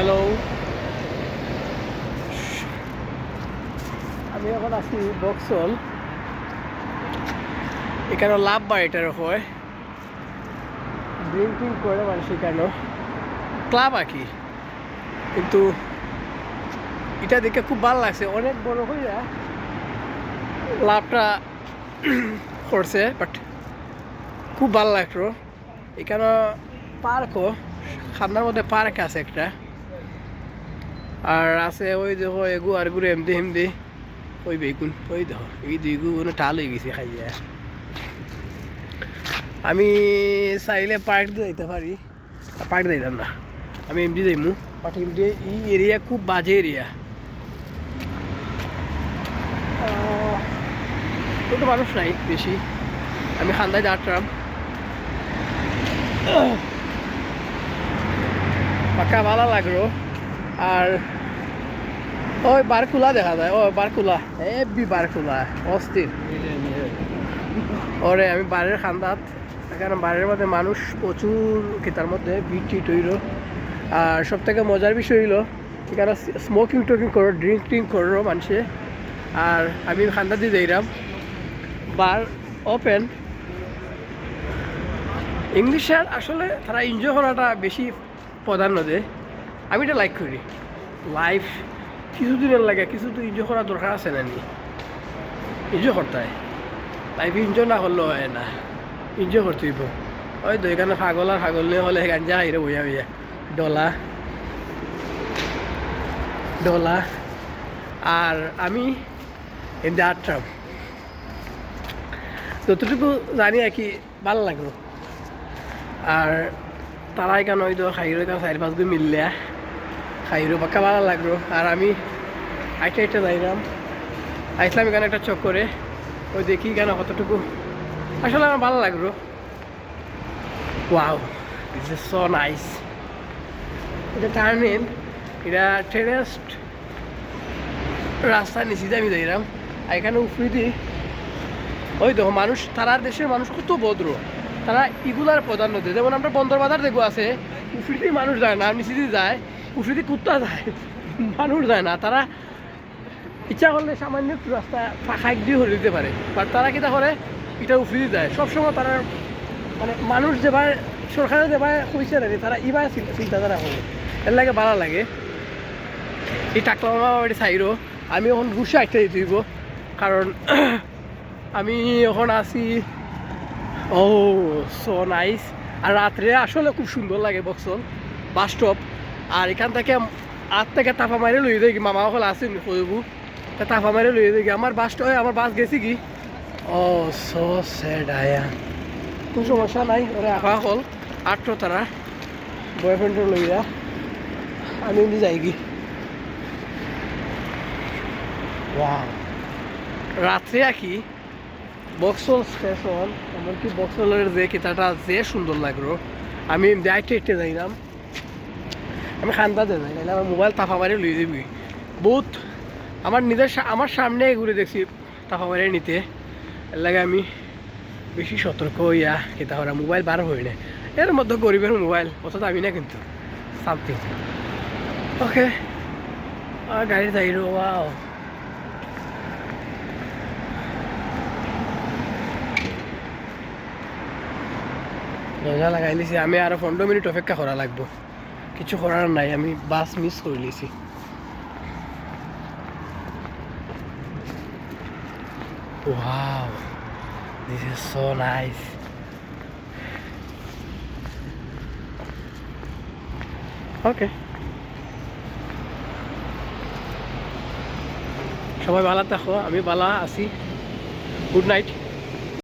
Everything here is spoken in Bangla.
হ্যালো আমি এখন আছি বক্সল। এখানে লাভ বাড়িটার হয় ড্রিঙ্কিং করে মানুষ এখানে ক্লাব আর কি। কিন্তু এটা দেখে খুব ভালো লাগছে। অনেক বড় হইয়া লাভটা করছে বাট খুব ভালো লাগল। এখানে পার্কও খান্নার মধ্যে পার্ক আছে একটা। আর আছে ওই দেখো এগু আরগুলো এমদি এমদি ওই বেগুন ওই দেখো, এই দুইগু মানে টাল হয়ে গেছে খাইয়া আমি চাইলে পার্ক যাইতে পারি পার্ক যাইতাম না। আমি এমডি যাইমু বাট এমডি এই এরিয়া খুব বাজে এরিয়া কিন্তু মানুষ নাই বেশি আমি খান্দায় দাঁড়াতাম পাকা ভালো লাগল আর ওই বারকুলা দেখা যায় ও বারকুলা এবি বারকুলা, অস্থির। ওরে, আমি বাড়ির খান্দাত। এখানে বাড়ির মধ্যে মানুষ প্রচুর, কিতার মধ্যে বিট হইল আর সব থেকে মজার বিষয় হইল, এখানে স্মোকিং টোকিং করো ড্রিঙ্ক ট্রিঙ্ক করো মানুষে। আর আমি খান্দা দিয়ে যাইলাম বার ওপেন ইংলিশের আসলে তারা এনজয় করাটা বেশি প্রাধান্য দেয়। আমি এটা লাইক করি লাইফ কিছুদিনের লাগে কিছু তো এনজয় করার দরকার আছে না নি? এনজয় করতে হয় লাইফ এনজয় না করলেও হয় না। এনজয় করতে হইব ওই তো এখানে পাগল আর পাগল নিয়ে হলে গাঞ্জা হাইরে বইয়া বইয়া ডলা ডলা আর আমি এমনি আটটাম যতটুকু জানি আর কি ভালো লাগল। আর তারা এখানে হয়তো খাইরো এখানে চারি পাঁচ দিন মিললে। খাইরো পাক্কা ভালো লাগল। আর আমি আইটা আইটা যাইলাম আইসলাম এখানে একটা চক করে ওই দেখি কেন কতটুকু। আসলে আমার ভালো লাগল। Wow, this is so nice. এটা টার্নিং এটা টেরেস্ট রাস্তা নিচে দিয়ে আমি যাইলাম আর এখানে উফরি দিই ওই দেখো মানুষ, তারা দেশের মানুষ কত ভদ্র। তারা ইগুলার প্রাধান্য দেয়। যেমন আমরা বন্দর বাজার দেখব আছে উফরিতে মানুষ যায় না, নিচে দিয়ে যায়। উফরিতে কুত্তা যায়, মানুষ যায় না। তারা ইচ্ছা করলে সামান্য একটু রাস্তা ফাঁকা দিয়ে হয়ে দিতে পারে। বাট তারা কিটা করে? এটা উফরি যায়। সবসময় তারা মানে মানুষ যেবার সরকারে যেবার কইছে না তারা ইবার চিন্তাধারা করে। এর লাগে ভালো লাগে। এই টাকলা বাড়ি চাইরো আমি এখন ঘুষে একটা দিতে দিব কারণ আমি এখন আছি, ও সো নাইস আর রাত্রে আসলে খুব সুন্দর লাগে বক্সল। Bus stop. আর এখান থেকে আট থেকে তাফা মারে লই দেখি মামা সকল আছে কইবু তা তাফা মারে লই দেখি আমার বাস আমার বাস গেছি কি? ও, সো স্যাড আয়া। কোনো সমস্যা নাই, ওরা আঁকা হল আটটো তারা। বয়ফ্রেন্ডের লইয়া আমি এমনি যাই কি। রাত্রে আঁকি বক্সল স্টেশন এমনকি বক্সলের যে কিতাটা যে সুন্দর লাগল আমি যাইতে হেঁটে যাইলাম আমি খান্দাতে যাই নাহলে আমার মোবাইল তাফা মারি লই দিবি। বহুত আমার নিজের আমার সামনে ঘুরে দেখছি তাফা মারি নিতে। এর লাগে আমি বেশি সতর্ক হইয়া কিতা করা মোবাইল বার হই না এর মধ্যে গরিবের মোবাইল অত দামি না কিন্তু সামথিং ওকে গাড়ি যাইরো ওয়াও। দরজা লাগাই লিছি আমি আরও পনেরো মিনিট অপেক্ষা করা লাগবো। কিছু করার নাই আমি বাস মিস করে লিছি Wow, this is so nice. Okay. সবাই ভালো থাকো আমি ভালো আছি গুড নাইট